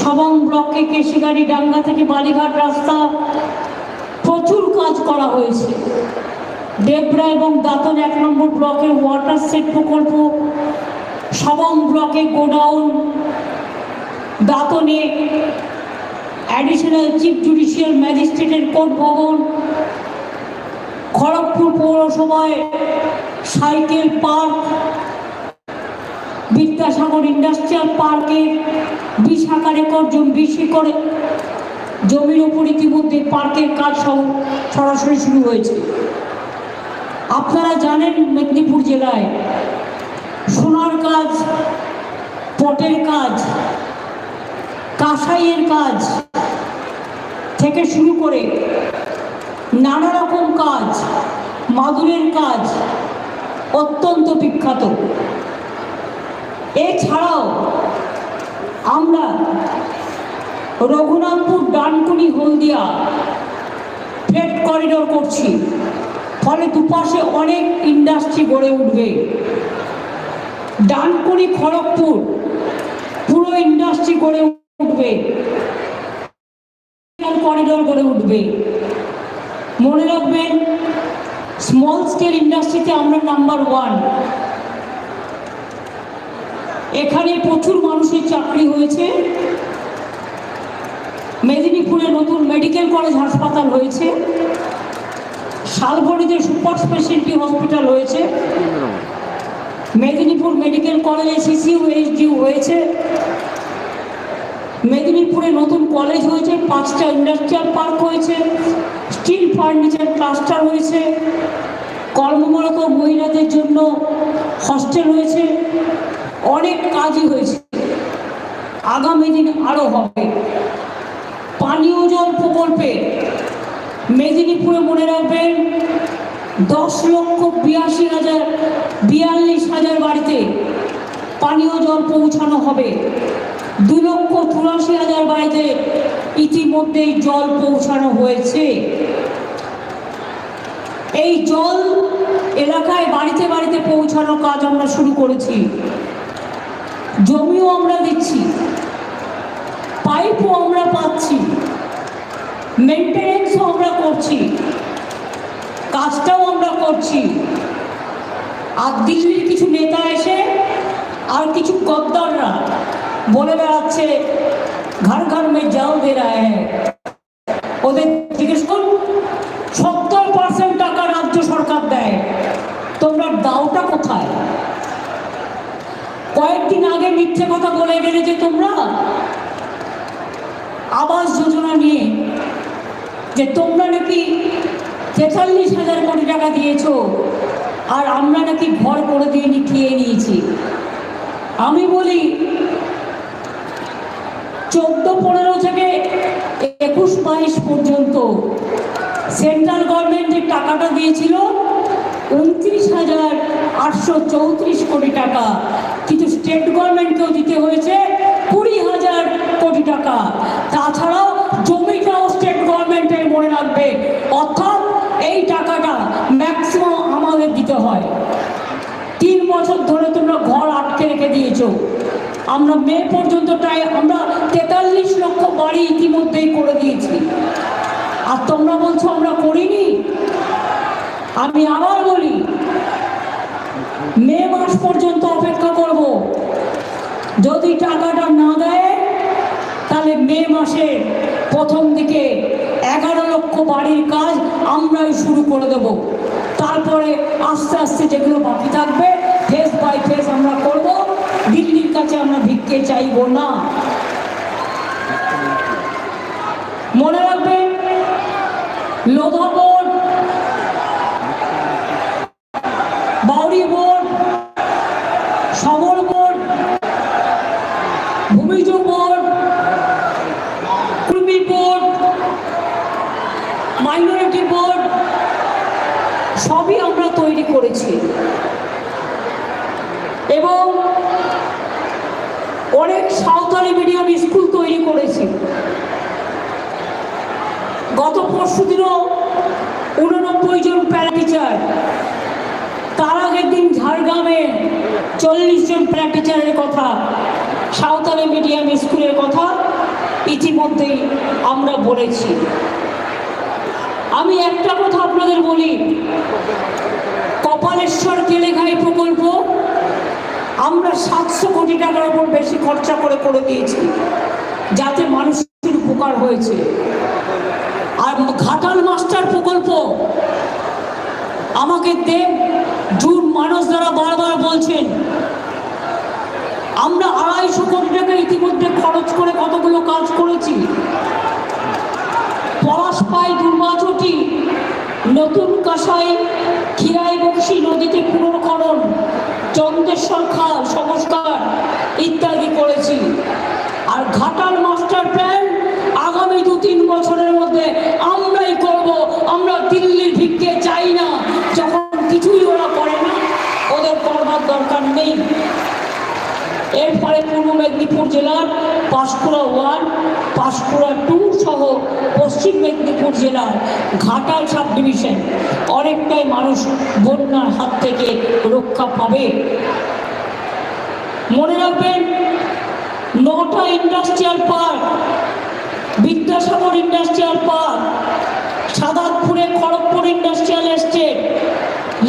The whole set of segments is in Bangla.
সবং ব্লকে কেশিগাড়ি ডাঙ্গা থেকে বালিঘাট রাস্তা প্রচুর কাজ করা হয়েছে। দেবরা এবং দাতন এক নম্বর ব্লকের ওয়াটার সেট প্রকল্প, সবং ব্লকে গোডাউন, দাতনে অ্যাডিশনাল চিফ জুডিশিয়াল ম্যাজিস্ট্রেটের কোর্ট ভবন, খড়গপুর পৌরসভায় সাইকেল পার্ক বিদ্যাসাগর ইন্ডাস্ট্রিয়াল পার্কে বিশ আকার একর বিশ একরে জমির উপর ইতিমধ্যে পার্কের কাজ সরাসরি শুরু হয়েছে। আপনারা জানেন মেদিনীপুর জেলায় সোনার কাজ, পটের কাজ, কাঁসাইয়ের কাজ থেকে শুরু করে নানা রকম কাজ, মাদুরের কাজ অত্যন্ত বিখ্যাত। এছাড়াও আমরা রঘুনাথপুর, ডানকুনি, হলদিয়া ফ্রেট করিডোর করছি। ফলে দুপাশে অনেক ইন্ডাস্ট্রি গড়ে উঠবে। ডানকুনি, খড়গপুর পুরো ইন্ডাস্ট্রি গড়ে উঠবে। করিডোর গড়ে উঠবে। মনে রাখবেন স্মল স্কেল ইন্ডাস্ট্রিতে আমরা নাম্বার ওয়ান এখানে প্রচুর মানুষের চাকরি হয়েছে। মেদিনীপুরে নতুন মেডিকেল কলেজ হাসপাতাল হয়েছে। শালবনিতে সুপার স্পেশালিটি হসপিটাল হয়েছে। মেদিনীপুর মেডিকেল কলেজে সিসিউ এইচডিউ হয়েছে। মেদিনীপুরে নতুন কলেজ হয়েছে, পাঁচটা ইন্ডাস্ট্রিয়াল পার্ক হয়েছে, স্টিল ফার্নিচার ক্লাস্টার হয়েছে, কর্মরত মহিলাদের জন্য হস্টেল হয়েছে। অনেক কাজই হয়েছে। আগামী দিন আরও হবে। পানীয় জল প্রকল্পে মেদিনীপুরে মনে রাখবেন, দশ লক্ষ বিয়াশি হাজার, বিয়াল্লিশ হাজার বাড়িতে পানীয় জল পৌঁছানো হবে। দু লক্ষ চুরাশি হাজার বাড়িতে ইতিমধ্যেই জল পৌঁছানো হয়েছে। এই জল এলাকায় বাড়িতে বাড়িতে পৌঁছানোর কাজ আমরা শুরু করেছি। জমিও আমরা দিচ্ছি, পাইপও আমরা পাচ্ছি মেনটেনেন্সও আমরা করছি, কাজটাও আমরা করছি। আর দিল্লির কিছু নেতা এসে আর কিছু গদ্দাররা বলে বেড়াচ্ছে, ঘর ঘর মে জল দে ওদের জিজ্ঞেস করুন, সত্তর পার্সেন্ট টাকা রাজ্য সরকার দেয়, তোমরা দাওটা কোথায়? কয়েকদিন আগে মিথ্যে কথা বলে গেলে যে তোমরা আবাস যোজনা নিয়ে যে তোমরা নাকি তেতাল্লিশ হাজার কোটি টাকা দিয়েছ আর আমরা নাকি ঘর করে দিয়ে খেয়ে নিয়েছি। আমি বলি, চোদ্দ পনেরো থেকে একুশ বাইশ পর্যন্ত সেন্ট্রাল গভর্নমেন্ট যে টাকাটা দিয়েছিল উনত্রিশ হাজার আটশো চৌত্রিশ কোটি টাকা। কিন্তু স্টেট গভর্নমেন্টকেও দিতে হয়েছে কুড়ি হাজার কোটি টাকা। তাছাড়াও জমিটাও স্টেট গভর্নমেন্টের মনে রাখবে। অর্থাৎ এই টাকাটা ম্যাক্সিমাম আমাদের দিতে হয়। তিন বছর ধরে তোমরা ঘর আটকে রেখে দিয়েছ। আমরা মে পর্যন্ত তাই আমরা তেতাল্লিশ লক্ষ বাড়ি ইতিমধ্যেই করে দিয়েছি। আর তোমরা বলছো আমরা করিনি। আমি আবার বলি মে মাস পর্যন্ত অপেক্ষা করব যদি টাকাটা না দেয় তাহলে মে মাসের প্রথম দিকে এগারো লক্ষ বাড়ির কাজ আমরাই শুরু করে দেব। তারপরে আস্তে আস্তে যেগুলো বাকি থাকবে ফেস বাই ফেস আমরা করব। দিল্লির কাছে আমরা ভিক্ষে চাইব না। মনে রাখবেন লোধা সাঁওতালি মিডিয়াম স্কুল তৈরি করেছি। গত পরশু দিনও উননব্বই জন প্যারা টিচার তার আগের দিন ঝাড়গ্রামে চল্লিশ জন প্যারা টিচারের কথা, সাঁওতালি মিডিয়াম স্কুলের কথা ইতিমধ্যেই আমরা বলেছি। আমি একটা কথা আপনাদের বলি, কপালেশ্বর কেলেঘাই প্রকল্প আমরা সাতশো কোটি টাকার উপর বেশি খরচা করে করে দিয়েছি, যাতে মানুষের উপকার হয়েছে। আর ঘাটাল মাস্টার প্রকল্প, আমাকে দেব, জুন মানুষ দ্বারা বারবার বলছেন, আমরা আড়াইশো কোটি টাকা ইতিমধ্যে খরচ করে কতগুলো কাজ করেছি? পলাশপাই দুর্বাচটি নতুন কাসাই খিরাই বক্সি নদীতে পুনর্খনন, চন্দ্রেশ্বর খাল সংস্কার ইত্যাদি করেছি। আর ঘাটাল মাস্টার প্ল্যান আগামী দু তিন বছরের মধ্যে আমরাই করব, আমরা দিল্লির ভিক্ষে চাই না, যখন কিছুই ওরা করে না, ওদের করবার দরকার নেই। এরপরে পূর্ব মেদিনীপুর জেলার পাঁশকুড়া ওয়ান পাঁশকুড়া টু সহ পশ্চিম মেদিনীপুর জেলার ঘাটাল সাব ডিভিশন। অনেকটাই মানুষ বন্যার হাত থেকে রক্ষা পাবে। মনে রাখবেন, নটা industrial park, Vidyasagar industrial park, সাদাতপুরে Kharagpur industrial estate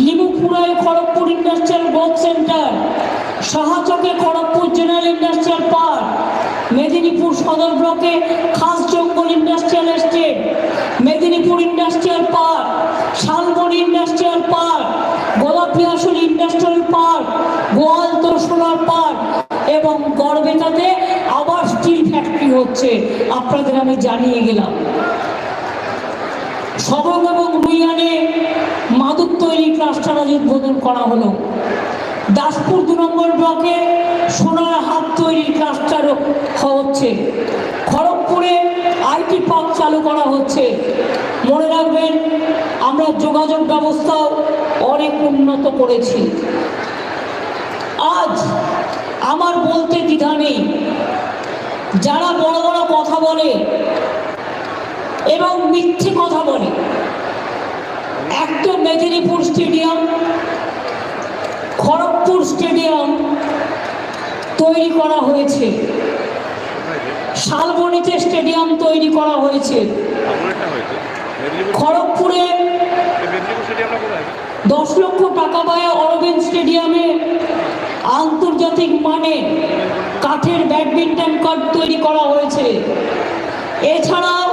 লিমুপুরায় Kharagpur industrial growth centre সাহাচকে Kharagpur general industrial park, Medinipur Sadar ব্লকে Khas Jangal industrial estate, Medinipur industrial park, Salboni industrial park গোলাপি আসল industrial park Goaltore solar park এবং গড়বেতাতে আবার স্টিল ফ্যাক্টরি হচ্ছে। আপনাদের আমি জানিয়ে গেলাম। সবং এবং রুইয়ানে মাদক তৈরি ক্লাস্টার আজ উদ্বোধন করা হলো। দাসপুর দু নম্বর ব্লকে সোনার হাত তৈরির ক্লাস্টার হচ্ছে। খড়গপুরে আইটি পার্ক চালু করা হচ্ছে। মনে রাখবেন, আমরা যোগাযোগ ব্যবস্থাও অনেক উন্নত করেছি। আজ আমার বলতে দ্বিধা নেই। যারা বড় বড় কথা বলে এবং মিথ্যে কথা বলে একটা মেদিনীপুর স্টেডিয়াম খড়গপুর স্টেডিয়াম তৈরি করা হয়েছে। শালবনিতে স্টেডিয়াম তৈরি করা হয়েছে। খড়গপুরে দশ লক্ষ টাকা ব্যয়ে অরবিন্দ স্টেডিয়ামে আন্তর্জাতিক মানে কাঠের ব্যাডমিন্টন কোর্ট তৈরি করা হয়েছে। এছাড়াও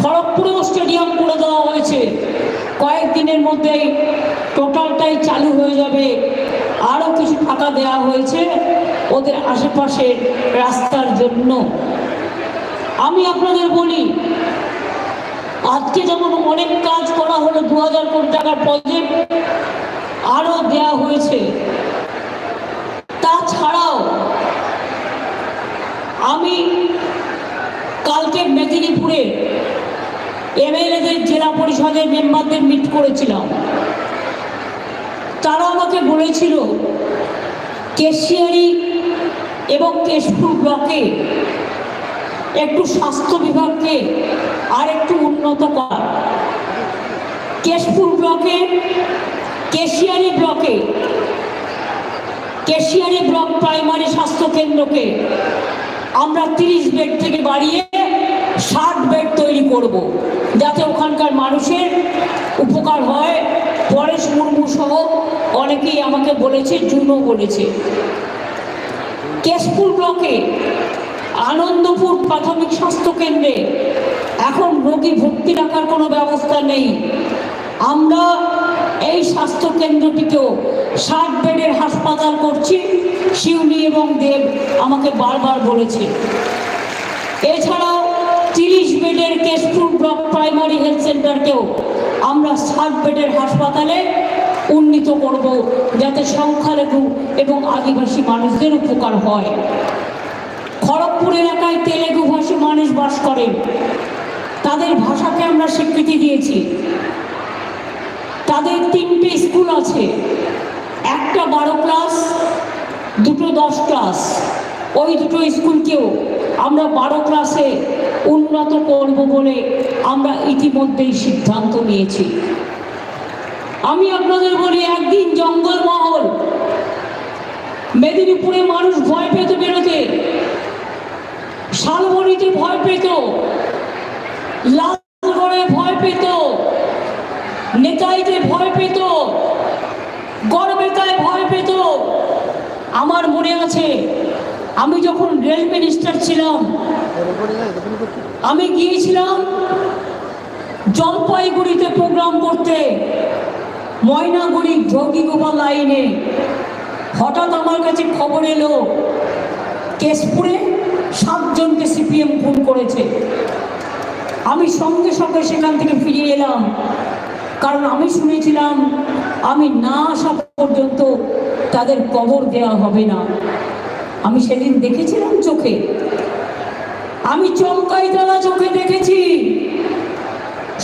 খড়গপুরেও স্টেডিয়াম করে দেওয়া হয়েছে। কয়েকদিনের মধ্যেই টোটালটাই চালু হয়ে যাবে। আরও কিছু টাকা দেওয়া হয়েছে ওদের আশেপাশের রাস্তার জন্য। আমি আপনাদের বলি, আজকে যেমন অনেক কাজ করা হলো, দু হাজার কোটি টাকার প্রজেক্ট আরও দেয়া হয়েছে। তাছাড়াও আমি কালকে মেদিনীপুরে এমএলএদের জেলা পরিষদের মেম্বারদের মিট করেছিলাম। তারা আমাকে বলেছিল, কেশিয়ারি এবং কেশপুর ব্লকে একটু স্বাস্থ্য বিভাগকে আর একটু উন্নত করা। কেশপুর ব্লকে, কেশিয়ারি ব্লকে, কেশিয়ারি ব্লক প্রাইমারি স্বাস্থ্য কেন্দ্রকে আমরা তিরিশ বেড থেকে বাড়িয়ে ষাট বেড তৈরি করব, যাতে ওখানকার মানুষের উপকার হয়। পরেশ মুর্মু সহ অনেকেই আমাকে বলেছে, জুনও বলেছে। কেশপুর ব্লকে আনন্দপুর প্রাথমিক স্বাস্থ্য কেন্দ্রে এখন রোগী ভর্তি রাখার কোনো ব্যবস্থা নেই। আমরা এই স্বাস্থ্য কেন্দ্রটিকেও ষাট বেডের হাসপাতাল করছি, শিউলি এবং দেব আমাকে বারবার বলেছে। এছাড়াও তিরিশ বেডের কেশপুর ব্লক প্রাইমারি হেলথ সেন্টারকেও আমরা ষাট বেডের হাসপাতালে উন্নীত করব যাতে সংখ্যালঘু এবং আদিবাসী মানুষদের উপকার হয়। খড়গপুর এলাকায় তেলেগু ভাষী মানুষ বাস করেন তাদের ভাষাকে আমরা স্বীকৃতি দিয়েছি। তাদের তিনটে স্কুল আছে। একটা বারো ক্লাস, দুটো দশ ক্লাস। ওই দুটো স্কুলকেও আমরা বারো ক্লাসে উন্নত করব বলে আমরা ইতিমধ্যেই সিদ্ধান্ত নিয়েছি। আমি আপনাদের বলি, একদিন জঙ্গলমহল মেদিনীপুরে মানুষ ভয় পেত বেরোতে শালবনিতে ভয় পেত, লালগড়ে ভয় পেত, নেতাইতে ভয় পেত, গড়বেতায় ভয় পেত। আমার মনে আছে আমি যখন রেল মিনিস্টার ছিলাম, আমি গিয়েছিলাম জলপাইগুড়িতে প্রোগ্রাম করতে ময়নাগুড়ি যোগীগোপাল লাইনে। হঠাৎ আমার কাছে খবর এলো, কেশপুরে সাতজনকে সিপিএম খুন করেছে। আমি সঙ্গে সঙ্গে সেখান থেকে ফিরে এলাম, কারণ আমি শুনেছিলাম, আমি না আসা পর্যন্ত তাদের কবর দেওয়া হবে না। আমি সেদিন দেখেছিলাম চোখে। আমি চমকাই তারা চোখে দেখেছি।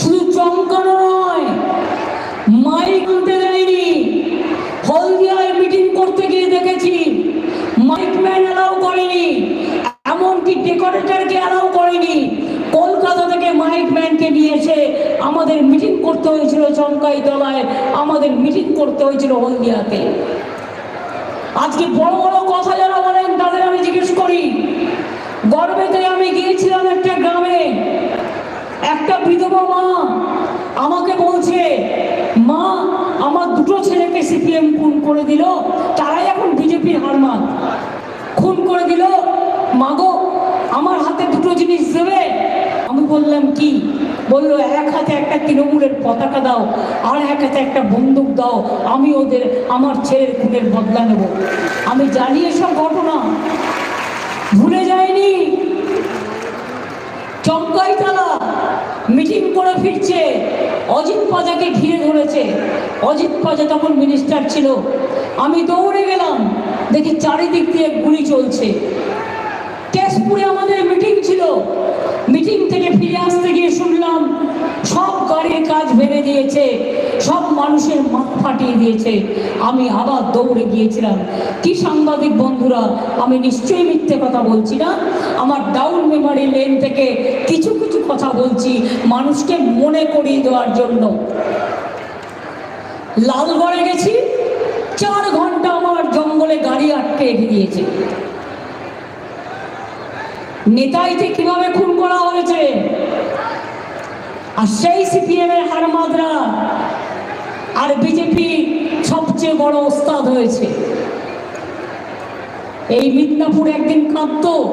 শুধু চমকানো নয়, মাইক আনতে দেয়নি হলদিয়ায় মিটিং করতে গিয়ে দেখেছি, মাইক ম্যান অ্যালাউ করেনি, এমনকি ডেকোরেটরকে অ্যালাউ করেনি। কলকাতা থেকে মাইক ম্যানকে নিয়ে এসে আমাদের মিটিং করতে হয়েছিল চমকাই তলায় আমাদের মিটিং করতে হয়েছিল হলদিয়াতে। আজকে বড় বড় কথা যারা বলেন, তাদের আমি জিজ্ঞেস করি। গর্বেতে আমি গিয়েছিলাম একটা গ্রামে। একটা বিধবা মা আমাকে বলছে, মা, আমার দুটো ছেলেকে সিপিএম খুন করে দিল, তারাই এখন বিজেপির হারমান খুন করে দিল, মাগো, আমার হাতে দুটো জিনিস দেবে আমি বললাম, কি? বলল, এক হাতে একটা তৃণমূলের পতাকা দাও, আর এক হাতে একটা বন্দুক দাও, আমি ওদের, আমার ছেলের খুনের বদলা নেব। আমি জানি এসব ঘটনা। ভুলে যায়নি চমকাই তালা মিটিং করে ফিরছে। অজিত পাজাকে ঘিরে ধরেছে। অজিত পাজা তখন মিনিস্টার ছিল। আমি দৌড়ে গেলাম। দেখি চারিদিক দিয়ে গুলি চলছে। কেশপুরে আমাদের মিটিং ছিল। মিটিং থেকে গিয়ে শুনলাম, সব গাড়ির কাজ ভেঙে দিয়েছে, সব মানুষের মাথা ফাটিয়ে দিয়েছে। আমি আবার দৌড়ে গিয়েছিলাম। কি সাংবাদিক বন্ধুরা, আমি নিশ্চয়ই মিথ্যে কথা বলছি না? আমার ডাউন মেমারি লেন থেকে কিছু কিছু কথা বলছি মানুষকে মনে করিয়ে দেওয়ার জন্য। লালগড়ে গেছি, চার ঘণ্টা আমার জঙ্গলে গাড়ি আটকে রেখে দিয়েছে। নেতাইতে কীভাবে খুন করা হয়েছে? আর সেই সিপিএম এর হারমাদরা আর বিজেপি সবচেয়ে বড় ওস্তাদ হয়েছে। এই মিদনাপুর একদিন কাঁদত,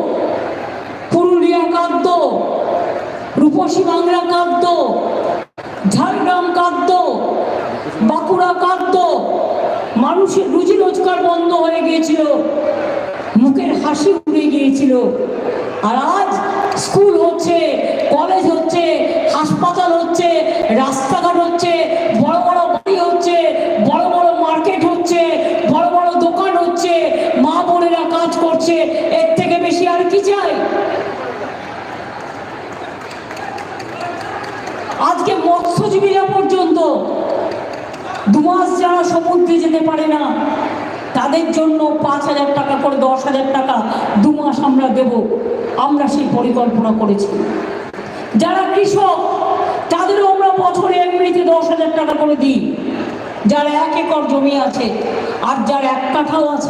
পুরুলিয়া কাঁদত, রূপসী বাংলা কাঁদত, ঝাড়গ্রাম কাঁদত, বাঁকুড়া কাঁদত, মানুষের রুজি রোজগার বন্ধ হয়ে গিয়েছিল, মুখের হাসি উড়ে গিয়েছিল। আর আজ স্কুল হচ্ছে, কলেজ হচ্ছে হাসপাতাল হচ্ছে, রাস্তাঘাট হচ্ছে, বড় বড় বাড়ি হচ্ছে, বড় বড় মার্কেট হচ্ছে, বড় বড় দোকান হচ্ছে, মা বোনেরা কাজ করছে, এর থেকে বেশি আর কি চাই? আজকে মৎস্যজীবীরা পর্যন্ত দুমাস যারা সমুদ্রে যেতে পারে না, তাদের জন্য পাঁচ হাজার টাকা করে, দশ হাজার টাকা দু মাস আমরা দেব। আমরা সেই পরিকল্পনা করেছি। যারা কৃষক বছরে এমনিতে দশ হাজার টাকা করে দিই। যার এক একর জমি আছে, আর যার এক কাঠাও আছে